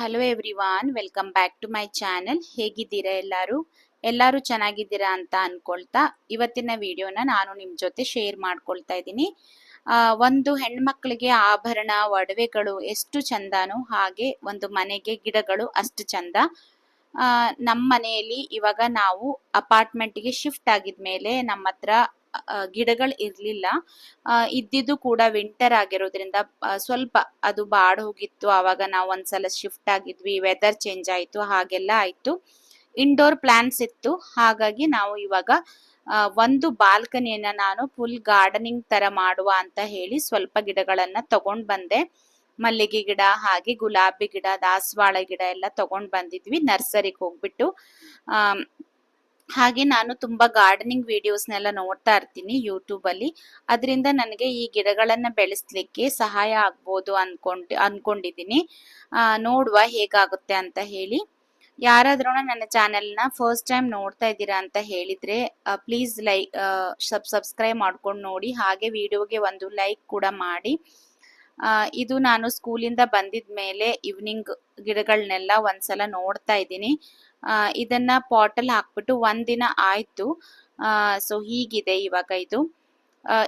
Hello everyone welcome back to my channel ಹೇಗಿದ್ದೀರಾ ಎಲ್ಲರೂ? ಎಲ್ಲರೂ ಚೆನ್ನಾಗಿದ್ದೀರಾ ಅಂತ ಅನ್ಕೊಳ್ತಾ ಇವತ್ತಿನ ವಿಡಿಯೋನ ನಾನು ನಿಮ್ಮ ಜೊತೆ ಶೇರ್ ಮಾಡ್ಕೊಳ್ತಾ ಇದ್ದೀನಿ. ಒಂದು ಹೆಣ್ಮಕ್ಳಿಗೆ ಆಭರಣ, ಒಡವೆಗಳು ಎಷ್ಟು ಚಂದನೋ ಹಾಗೆ ಒಂದು ಮನೆಗೆ ಗಿಡಗಳು ಅಷ್ಟು ಚಂದ. ನಮ್ಮ ಮನೆಯಲ್ಲಿ ಇವಾಗ ನಾವು ಅಪಾರ್ಟ್ಮೆಂಟ್ಗೆ ಶಿಫ್ಟ್ ಆಗಿದ್ಮೇಲೆ ನಮ್ಮ ಹತ್ರ ಗಿಡಗಳು ಇರ್ಲಿಲ್ಲ. ಇದ್ದಿದ್ದು ಕೂಡ ವಿಂಟರ್ ಆಗಿರೋದ್ರಿಂದ ಸ್ವಲ್ಪ ಅದು ಬಾಡ್ ಹೋಗಿತ್ತು. ಆವಾಗ ನಾವು ಒಂದ್ಸಲ ಶಿಫ್ಟ್ ಆಗಿದ್ವಿ ವೆದರ್ ಚೇಂಜ್ ಆಯ್ತು, ಹಾಗೆಲ್ಲ ಆಯ್ತು. ಇಂಡೋರ್ ಪ್ಲಾಂಟ್ಸ್ ಇತ್ತು. ಹಾಗಾಗಿ ನಾವು ಇವಾಗ ಒಂದು ಬಾಲ್ಕನಿಯನ್ನ ನಾನು ಫುಲ್ ಗಾರ್ಡನಿಂಗ್ ತರ ಮಾಡುವ ಅಂತ ಹೇಳಿ ಸ್ವಲ್ಪ ಗಿಡಗಳನ್ನ ತಗೊಂಡ್ ಬಂದೆ. ಮಲ್ಲಿಗೆ ಗಿಡ, ಹಾಗೆ ಗುಲಾಬಿ ಗಿಡ, ದಾಸವಾಳ ಗಿಡ ಎಲ್ಲ ತಗೊಂಡ್ ಬಂದಿದ್ವಿ, ನರ್ಸರಿಗೆ ಹೋಗ್ಬಿಟ್ಟು. ಹಾಗೆ ನಾನು ತುಂಬಾ ಗಾರ್ಡನಿಂಗ್ ವಿಡಿಯೋಸ್ನೆಲ್ಲ ನೋಡ್ತಾ ಇರ್ತೀನಿ ಯೂಟ್ಯೂಬ್ ಅಲ್ಲಿ. ಅದರಿಂದ ನನಗೆ ಈ ಗಿಡಗಳನ್ನ ಬೆಳೆಸ್ಲಿಕ್ಕೆ ಸಹಾಯ ಆಗ್ಬೋದು ಅನ್ಕೊಂಡ್ ಅನ್ಕೊಂಡಿದ್ದೀನಿ ನೋಡುವ ಹೇಗಾಗುತ್ತೆ ಅಂತ ಹೇಳಿ. ಯಾರಾದ್ರೂ ನನ್ನ ಚಾನೆಲ್ನ ಫಸ್ಟ್ ಟೈಮ್ ನೋಡ್ತಾ ಇದ್ದೀರಾ ಅಂತ ಹೇಳಿದ್ರೆ ಪ್ಲೀಸ್ ಲೈಕ್ ಸಬ್ ಸಬ್ಸ್ಕ್ರೈಬ್ ಮಾಡ್ಕೊಂಡು ನೋಡಿ. ಹಾಗೆ ವಿಡಿಯೋಗೆ ಒಂದು ಲೈಕ್ ಕೂಡ ಮಾಡಿ. ಇದು ನಾನು ಸ್ಕೂಲಿಂದ ಬಂದಿದ ಮೇಲೆ ಈವ್ನಿಂಗ್ ಗಿಡಗಳನ್ನೆಲ್ಲ ಒಂದ್ಸಲ ನೋಡ್ತಾ ಇದ್ದೀನಿ. ಇದನ್ನ ಪಾಟಲ್ ಹಾಕ್ಬಿಟ್ಟು ಒಂದಿನ ಆಯ್ತು. ಸೊ ಹೀಗಿದೆ ಇವಾಗ ಇದು.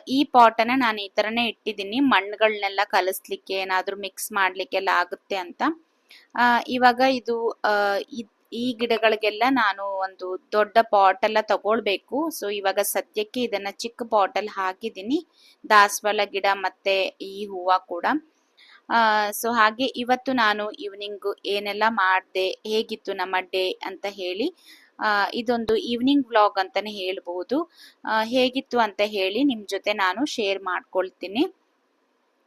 ಈ ಪಾಟನ್ನ ನಾನು ಈ ತರನೇ ಇಟ್ಟಿದ್ದೀನಿ. ಮಣ್ಣುಗಳನ್ನೆಲ್ಲ ಕಲಿಸ್ಲಿಕ್ಕೆ ಏನಾದರೂ ಮಿಕ್ಸ್ ಮಾಡ್ಲಿಕ್ಕೆಲ್ಲ ಆಗುತ್ತೆ ಅಂತ. ಇವಾಗ ಇದ್- ಈ ಗಿಡಗಳಿಗೆಲ್ಲ ನಾನು ಒಂದು ದೊಡ್ಡ ಪಾಟ್ ಎಲ್ಲ ತಗೊಳ್ಬೇಕು. ಸೊ ಇವಾಗ ಸದ್ಯಕ್ಕೆ ಇದನ್ನ ಚಿಕ್ಕ ಪಾಟ್ ಅಲ್ಲಿ ಹಾಕಿದ್ದೀನಿ. ದಾಸವಾಳ ಗಿಡ ಮತ್ತೆ ಈ ಹೂವು ಕೂಡ. ಸೊ ಹಾಗೆ ಇವತ್ತು ನಾನು ಈವ್ನಿಂಗ್ ಏನೆಲ್ಲ ಮಾಡಿದೆ, ಹೇಗಿತ್ತು ನಮ್ಮ ಡೇ ಅಂತ ಹೇಳಿ ಇದೊಂದು ಈವ್ನಿಂಗ್ ವ್ಲಾಗ್ ಅಂತಾನೆ ಹೇಳ್ಬಹುದು. ಹೇಗಿತ್ತು ಅಂತ ಹೇಳಿ ನಿಮ್ ಜೊತೆ ನಾನು ಶೇರ್ ಮಾಡ್ಕೊಳ್ತೀನಿ.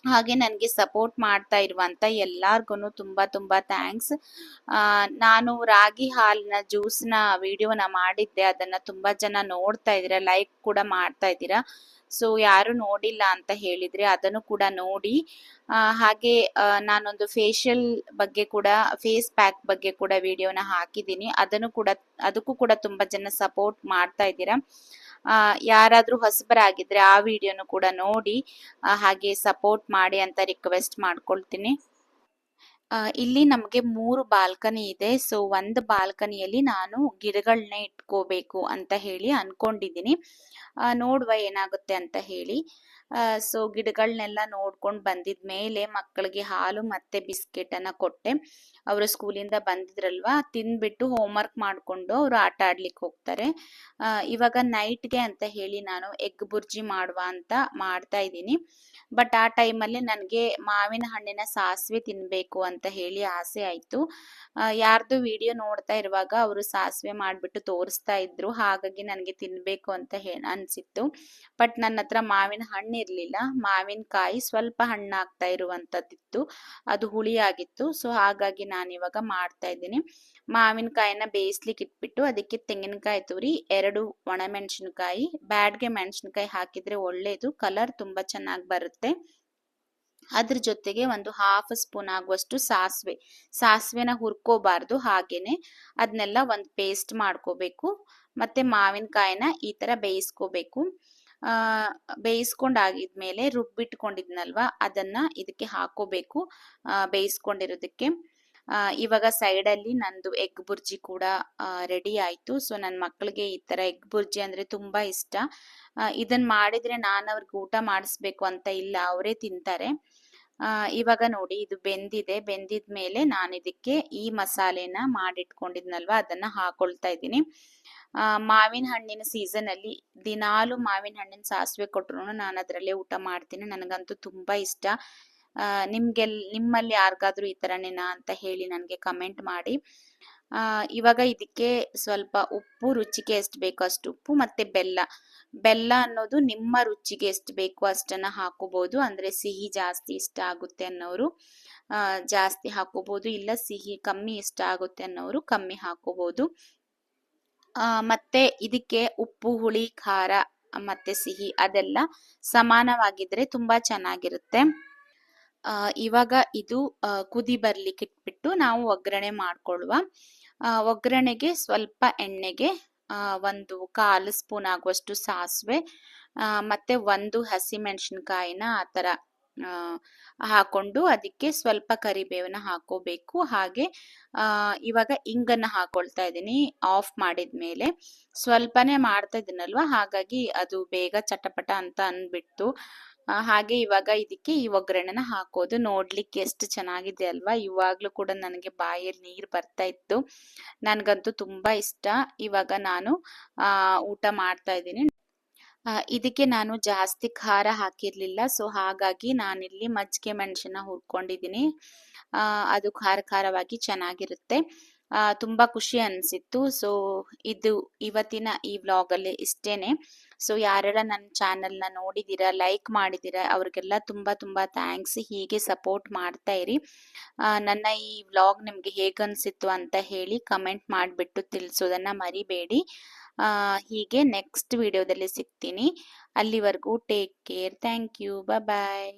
ಹಾಗೆ ನನಗೆ ಸಪೋರ್ಟ್ ಮಾಡ್ತಾ ಇರುವಂತ ಎಲ್ಲಾರ್ಗು ತುಂಬಾ ತುಂಬಾ ಥ್ಯಾಂಕ್ಸ್ ನಾನು ರಾಗಿ ಹಾಲಿನ ಜ್ಯೂಸ್ನ ವಿಡಿಯೋನ ಮಾಡಿದ್ದೆ. ಅದನ್ನ ತುಂಬಾ ಜನ ನೋಡ್ತಾ ಇದ್ದೀರಾ ಲೈಕ್ ಕೂಡ ಮಾಡ್ತಾ ಇದ್ದೀರಾ. ಸೊ ಯಾರು ನೋಡಿಲ್ಲ ಅಂತ ಹೇಳಿದ್ರೆ ಅದನ್ನು ಕೂಡ ನೋಡಿ. ಹಾಗೆ ನಾನೊಂದು ಫೇಶಿಯಲ್ ಬಗ್ಗೆ ಕೂಡ ಫೇಸ್ ಪ್ಯಾಕ್ ಬಗ್ಗೆ ಕೂಡ ವಿಡಿಯೋನ ಹಾಕಿದ್ದೀನಿ. ಅದನ್ನು ಕೂಡ, ಅದಕ್ಕೂ ಕೂಡ ತುಂಬಾ ಜನ ಸಪೋರ್ಟ್ ಮಾಡ್ತಾ ಇದ್ದೀರಾ. ಯಾರಾದ್ರೂ ಹೊಸಬರಾಗಿದ್ರೆ ಆ ವಿಡಿಯೋನು ಕೂಡ ನೋಡಿ ಹಾಗೆ ಸಪೋರ್ಟ್ ಮಾಡಿ ಅಂತ ರಿಕ್ವೆಸ್ಟ್ ಮಾಡ್ಕೊಳ್ತೀನಿ. ಇಲ್ಲಿ ನಮಗೆ ಮೂರು ಬಾಲ್ಕನಿ ಇದೆ. ಸೊ ಒಂದು ಬಾಲ್ಕನಿಯಲ್ಲಿ ನಾನು ಗಿಡಗಳನ್ನ ಇಟ್ಕೋಬೇಕು ಅಂತ ಹೇಳಿ ಅನ್ಕೊಂಡಿದ್ದೀನಿ. ನೋಡುವ ಏನಾಗುತ್ತೆ ಅಂತ ಹೇಳಿ. ಸೊ ಗಿಡಗಳನ್ನೆಲ್ಲ ನೋಡ್ಕೊಂಡು ಬಂದಿದ ಮೇಲೆ ಮಕ್ಕಳಿಗೆ ಹಾಲು ಮತ್ತೆ ಬಿಸ್ಕೆಟ್ ಅನ್ನ ಕೊಟ್ಟೆ. ಅವರು ಸ್ಕೂಲಿಂದ ಬಂದಿದ್ರಲ್ವಾ, ತಿಂದ್ಬಿಟ್ಟು ಹೋಮ್ವರ್ಕ್ ಮಾಡ್ಕೊಂಡು ಅವರು ಆಟ ಆಡ್ಲಿಕ್ಕೆ ಹೋಗ್ತಾರೆ. ಇವಾಗ ನೈಟ್ಗೆ ಅಂತ ಹೇಳಿ ನಾನು ಎಗ್ ಬುರ್ಜಿ ಮಾಡುವ ಅಂತ ಮಾಡ್ತಾ ಇದ್ದೀನಿ. ಬಟ್ ಆ ಟೈಮಲ್ಲಿ ನನಗೆ ಮಾವಿನ ಹಣ್ಣಿನ ಸಾಸಿವೆ ತಿನ್ಬೇಕು ಅಂತ ಹೇಳಿ ಆಸೆ ಆಯ್ತು. ಯಾರ್ದು ವಿಡಿಯೋ ನೋಡ್ತಾ ಇರುವಾಗ ಅವರು ಸಾಸಿವೆ ಮಾಡಿಬಿಟ್ಟು ತೋರಿಸ್ತಾ ಇದ್ರು, ಹಾಗಾಗಿ ನನಗೆ ತಿನ್ಬೇಕು ಅಂತ ಹೇ, ಅನಿಸಿತ್ತು. ಬಟ್ ನನ್ನ ಹತ್ರ ಮಾವಿನ ಹಣ್ಣು ಇರ್ಲಿಲ್ಲ. ಮಾವಿನಕಾಯಿ ಸ್ವಲ್ಪ ಹಣ್ಣಾಗ್ತಾ ಇರುವಂತದ್ದಿತ್ತು. ಅದು ಹುಳಿ ಆಗಿತ್ತು ಸೊ ಹಾಗಾಗಿ ನಾನು ಇವಾಗ ಮಾಡ್ತಾ ಇದ್ದೀನಿ. ಮಾವಿನಕಾಯಿನ ಬೇಯಿಸ್ಲಿಕ್ಕೆ ಇಟ್ಬಿಟ್ಟು ಅದಕ್ಕೆ ತೆಂಗಿನಕಾಯಿ ತುರಿ, ಎರಡು ಒಣಮೆಣಸಿನಕಾಯಿ, ಬ್ಯಾಡ್ಗೆ ಮೆಣಸಿನಕಾಯಿ ಹಾಕಿದ್ರೆ ಒಳ್ಳೇದು. ಕಲರ್ ತುಂಬಾ ಚೆನ್ನಾಗಿ ಬರುತ್ತೆ. ಅದ್ರ ಜೊತೆಗೆ ಒಂದು ಹಾಫ್ ಸ್ಪೂನ್ ಆಗುವಷ್ಟು ಸಾಸಿವೆ. ಸಾಸಿವೆನ ಹುರ್ಕೋಬಾರ್ದು ಹಾಗೇನೆ. ಅದನ್ನೆಲ್ಲ ಒಂದು ಪೇಸ್ಟ್ ಮಾಡ್ಕೋಬೇಕು. ಮತ್ತೆ ಮಾವಿನಕಾಯಿನ ಈ ತರ ಬೇಯಿಸ್ಕೋಬೇಕು. ಆ, ಬೇಯಿಸ್ಕೊಂಡಾಗಿದ್ಮೇಲೆ ರುಬ್ಬಿಟ್ಕೊಂಡಿದ್ನಲ್ವಾ? ಅದನ್ನ ಇದಕ್ಕೆ ಹಾಕೋಬೇಕು. ಬೇಯಿಸ್ಕೊಂಡಿರೋದಕ್ಕೆ. ಇವಾಗ ಸೈಡ್ ಅಲ್ಲಿ ನಂದು ಎಗ್ ಬುರ್ಜಿ ಕೂಡ ರೆಡಿ ಆಯ್ತು. ಸೊ ನನ್ನ ಮಕ್ಕಳಿಗೆ ಈ ತರ ಎಗ್ ಬುರ್ಜಿ ಅಂದ್ರೆ ತುಂಬಾ ಇಷ್ಟ. ಇದನ್ನು ಇದನ್ ಮಾಡಿದ್ರೆ ನಾನು ಅವ್ರಿಗೆ ಊಟ ಮಾಡಿಸ್ಬೇಕು ಅಂತ ಇಲ್ಲ, ಅವರೇ ತಿಂತಾರೆ. ಇವಾಗ ನೋಡಿ, ಇದು ಬೆಂದಿದೆ. ಬೆಂದಿದ ಮೇಲೆ ನಾನು ಇದಕ್ಕೆ ಈ ಮಸಾಲೆನ ಮಾಡಿಟ್ಕೊಂಡಿದ್ನಲ್ವಾ? ಅದನ್ನ ಹಾಕೊಳ್ತಾ ಇದ್ದೀನಿ. ಮಾವಿನ ಹಣ್ಣಿನ ಸೀಸನ್ ಅಲ್ಲಿ ದಿನಾಲು ಮಾವಿನ ಹಣ್ಣಿನ ಸಾಸಿವೆ ಕೊಟ್ರು ನಾನು ಅದರಲ್ಲೇ ಊಟ ಮಾಡ್ತೀನಿ. ನನಗಂತೂ ತುಂಬಾ ಇಷ್ಟ. ನಿಮ್ಗೆ ನಿಮ್ಮಲ್ಲಿ ಯಾರಿಗಾದ್ರೂ ಈ ಥರನೇನಾ ಅಂತ ಹೇಳಿ ನನಗೆ ಕಮೆಂಟ್ ಮಾಡಿ. ಇವಾಗ ಇದಕ್ಕೆ ಸ್ವಲ್ಪ ಉಪ್ಪು ರುಚಿಗೆ ಎಷ್ಟು ಬೇಕೋ ಅಷ್ಟು ಉಪ್ಪು ಮತ್ತೆ ಬೆಲ್ಲ. ಬೆಲ್ಲ ಅನ್ನೋದು ನಿಮ್ಮ ರುಚಿಗೆ ಎಷ್ಟು ಬೇಕೋ ಅಷ್ಟನ್ನು ಹಾಕೋಬಹುದು ಅಂದರೆ ಸಿಹಿ ಜಾಸ್ತಿ ಇಷ್ಟ ಆಗುತ್ತೆ ಅನ್ನೋರು ಜಾಸ್ತಿ ಹಾಕೋಬಹುದು ಇಲ್ಲ ಸಿಹಿ ಕಮ್ಮಿ ಇಷ್ಟ ಆಗುತ್ತೆ ಅನ್ನೋರು ಕಮ್ಮಿ ಹಾಕೋಬಹುದು ಮತ್ತೆ ಇದಕ್ಕೆ ಉಪ್ಪು, ಹುಳಿ, ಖಾರ, ಮತ್ತೆ ಸಿಹಿ ಅದೆಲ್ಲ ಸಮಾನವಾಗಿದ್ರೆ ತುಂಬಾ ಚೆನ್ನಾಗಿರುತ್ತೆ. ಇವಾಗ ಇದು ಕುದಿ ಬರ್ಲಿಕ್ಕೆ ಇಟ್ಬಿಟ್ಟು ನಾವು ಒಗ್ಗರಣೆ ಮಾಡ್ಕೊಳ್ಳುವ. ಒಗ್ಗರಣೆಗೆ ಸ್ವಲ್ಪ ಎಣ್ಣೆಗೆ ಒಂದು ಕಾಲು ಸ್ಪೂನ್ ಆಗುವಷ್ಟು ಸಾಸಿವೆ ಮತ್ತೆ ಒಂದು ಹಸಿಮೆಣಸಿನ್ಕಾಯಿನ ಆ ಥರ ಹಾಕೊಂಡು ಅದಕ್ಕೆ ಸ್ವಲ್ಪ ಕರಿಬೇವನ್ನ ಹಾಕೋಬೇಕು. ಹಾಗೆ ಇವಾಗ ಇಂಗನ್ನ ಹಾಕೊಳ್ತಾ ಇದ್ದೀನಿ ಆಫ್ ಮಾಡಿದ್ಮೇಲೆ. ಸ್ವಲ್ಪನೇ ಮಾಡ್ತಾ ಇದ್ದೀನಲ್ವಾ? ಹಾಗಾಗಿ ಅದು ಬೇಗ ಚಟಪಟ ಅಂತ ಅಂದ್ಬಿಡ್ತು. ಹಾಗೆ ಇವಾಗ ಇದಕ್ಕೆ ಈ ಒಗ್ಗರಣೆನ ಹಾಕೋದು. ನೋಡ್ಲಿಕ್ಕೆ ಎಷ್ಟು ಚೆನ್ನಾಗಿದೆ ಅಲ್ವಾ? ಇವಾಗ್ಲೂ ಕೂಡ ನನಗೆ ಬಾಯಲ್ಲಿ ನೀರು ಬರ್ತಾ ಇತ್ತು. ನನಗಂತೂ ತುಂಬಾ ಇಷ್ಟ. ಇವಾಗ ನಾನು ಊಟ ಮಾಡ್ತಾ ಇದ್ದೀನಿ. ಇದಕ್ಕೆ ನಾನು ಜಾಸ್ತಿ ಖಾರ ಹಾಕಿರ್ಲಿಲ್ಲ. ಸೊ ಹಾಗಾಗಿ ನಾನಿಲ್ಲಿ ಮಜ್ಜಿಗೆ ಮೆಣಸಿನ ಹುರ್ಕೊಂಡಿದ್ದೀನಿ. ಅದು ಖಾರ ಖಾರವಾಗಿ ಚೆನ್ನಾಗಿರುತ್ತೆ. ತುಂಬಾ ಖುಷಿ ಅನಿಸಿತ್ತು. ಸೊ ಇದು ಇವತ್ತಿನ ಈ ವ್ಲಾಗಲ್ಲಿ ಇಷ್ಟೇನೆ. ಸೊ ಯಾರೆಲ್ಲ ನನ್ನ ಚಾನಲ್ನ ನೋಡಿದ್ದೀರಾ ಲೈಕ್ ಮಾಡಿದ್ದೀರಾ ಅವ್ರಿಗೆಲ್ಲ ತುಂಬ ತುಂಬ ಥ್ಯಾಂಕ್ಸ್. ಹೀಗೆ ಸಪೋರ್ಟ್ ಮಾಡ್ತಾ ಇರಿ. ನನ್ನ ಈ ವ್ಲಾಗ್ ನಿಮಗೆ ಹೇಗನ್ಸಿತ್ತು ಅಂತ ಹೇಳಿ ಕಮೆಂಟ್ ಮಾಡಿಬಿಟ್ಟು ತಿಳಿಸೋದನ್ನ ಮರಿಬೇಡಿ. ಹೀಗೆ ನೆಕ್ಸ್ಟ್ ವಿಡಿಯೋದಲ್ಲಿ ಸಿಗ್ತೀನಿ. ಅಲ್ಲಿವರೆಗೂ take care thank you bye